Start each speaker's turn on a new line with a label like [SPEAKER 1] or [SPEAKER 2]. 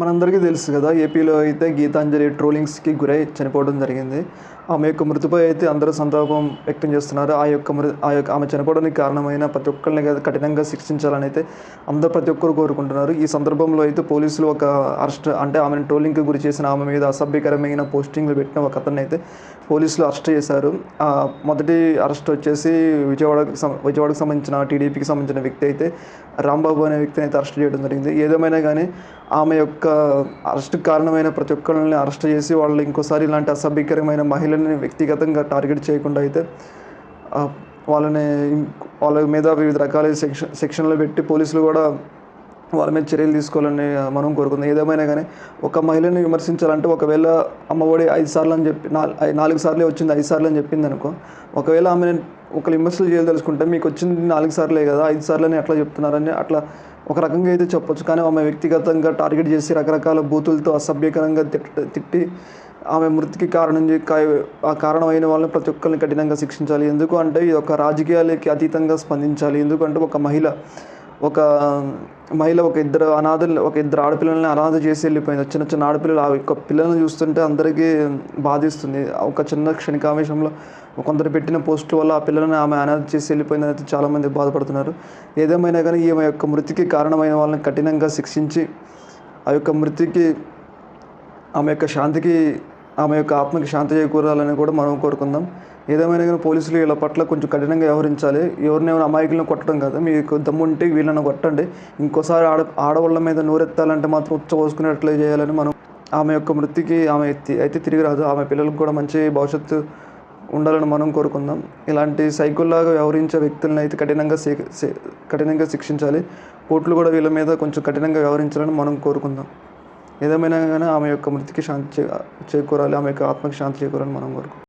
[SPEAKER 1] మనందరికీ తెలుసు కదా ఏపీలో అయితే గీతాంజలి ట్రోలింగ్స్కి గురై చనిపోవడం జరిగింది. ఆమె యొక్క మృతిపై అయితే అందరూ సంతాపం వ్యక్తం చేస్తున్నారు. ఆ యొక్క మృ ఆ యొక్క ఆమె చనిపోవడానికి కారణమైన ప్రతి ఒక్కరిని కదా కఠినంగా శిక్షించాలని అయితే అందరూ ప్రతి ఒక్కరు కోరుకుంటున్నారు. ఈ సందర్భంలో అయితే పోలీసులు ఒక అరెస్ట్ అంటే ఆమెను ట్రోలింగ్కి గురి చేసిన ఆమె మీద అసభ్యకరమైన పోస్టింగ్లు పెట్టిన ఒక అతన్ని అయితే పోలీసులు అరెస్ట్ చేశారు. మొదటి అరెస్ట్ వచ్చేసి విజయవాడకు విజయవాడకు సంబంధించిన టీడీపీకి సంబంధించిన వ్యక్తి అయితే రాంబాబు అనే వ్యక్తిని అయితే అరెస్ట్ చేయడం జరిగింది. ఏదేమైనా కానీ ఆమె యొక్క అరెస్ట్కి కారణమైన ప్రతి ఒక్కరిని అరెస్ట్ చేసి వాళ్ళు ఇంకోసారి ఇలాంటి అసభ్యకరమైన మహిళల్ని వ్యక్తిగతంగా టార్గెట్ చేయకుండా అయితే వాళ్ళని వాళ్ళ మీద వివిధ రకాల సెక్షన్ సెక్షన్లు పెట్టి పోలీసులు కూడా వాళ్ళ మీద చర్యలు తీసుకోవాలని మనం కోరుకుందాం. ఏదేమైనా కానీ ఒక మహిళని విమర్శించాలంటే ఒకవేళ అమ్మఒడి ఐదు సార్లు అని చెప్పి నాలుగు నాలుగు సార్లే వచ్చింది ఐదు సార్లు అని చెప్పింది అనుకో ఒకవేళ ఆమె ఒక విమర్శలు చేయదలుచుకుంటే మీకు వచ్చింది నాలుగు సార్లే కదా ఐదు సార్లు అని అట్లా చెప్తున్నారని అట్లా ఒక రకంగా అయితే చెప్పొచ్చు. కానీ ఆమె వ్యక్తిగతంగా టార్గెట్ చేసి రకరకాల బూతులతో అసభ్యకరంగా తిట్టి తిట్టి ఆమె మృతికి కారణం చే- ఆ కారణమైన వాళ్ళని ప్రతి ఒక్కరిని కఠినంగా శిక్షించాలి. ఎందుకు అంటే ఇది ఒక రాజకీయాలకి అతీతంగా స్పందించాలి. ఎందుకంటే ఒక మహిళ ఒక మహిళ ఒక ఇద్దరు అనాథలు ఒక ఇద్దరు ఆడపిల్లల్ని అనాథ చేసి వెళ్ళిపోయింది. చిన్న చిన్న ఆడపిల్లలు ఆ యొక్క పిల్లల్ని చూస్తుంటే అందరికీ బాధిస్తుంది. ఒక చిన్న క్షణికావేశంలో కొందరు పెట్టిన పోస్టు వల్ల ఆ పిల్లల్ని ఆమె అనాథ చేసి వెళ్ళిపోయిందని అయితే చాలామంది బాధపడుతున్నారు. ఏదేమైనా కానీ ఈమె యొక్క మృతికి కారణమైన వాళ్ళని కఠినంగా శిక్షించి ఆ యొక్క మృతికి ఆమె యొక్క శాంతికి ఆమె యొక్క ఆత్మకి శాంతి చేకూరాలని కూడా మనం కోరుకుందాం. ఏదేమైనా కానీ పోలీసులు వీళ్ళ పట్ల కొంచెం కఠినంగా వ్యవహరించాలి. ఎవరినైనా అమాయకులను కొట్టడం కాదు. మీకు దమ్ముంటే వీళ్ళని కొట్టండి. ఇంకోసారి ఆడ ఆడవాళ్ళ మీద నోరెత్తాలంటే మాత్రం ఉచ్చ పోసుకునేట్లే చేయాలని మనం ఆమె యొక్క మృతికి ఆమె ఎత్తి అయితే తిరిగి రాదు. ఆమె పిల్లలకు కూడా మంచి భవిష్యత్తు ఉండాలని మనం కోరుకుందాం. ఇలాంటి సైకిల్లాగా వ్యవహరించే వ్యక్తులను అయితే కఠినంగా కఠినంగా శిక్షించాలి. కోర్టులు కూడా వీళ్ళ మీద కొంచెం కఠినంగా వ్యవహరించాలని మనం కోరుకుందాం. ఏదేమైనా కానీ ఆమె యొక్క మృతికి శాంతి చేకూరాలి ఆమె యొక్క ఆత్మకి శాంతి చేకూరాలని మనం కోరుకుంటాం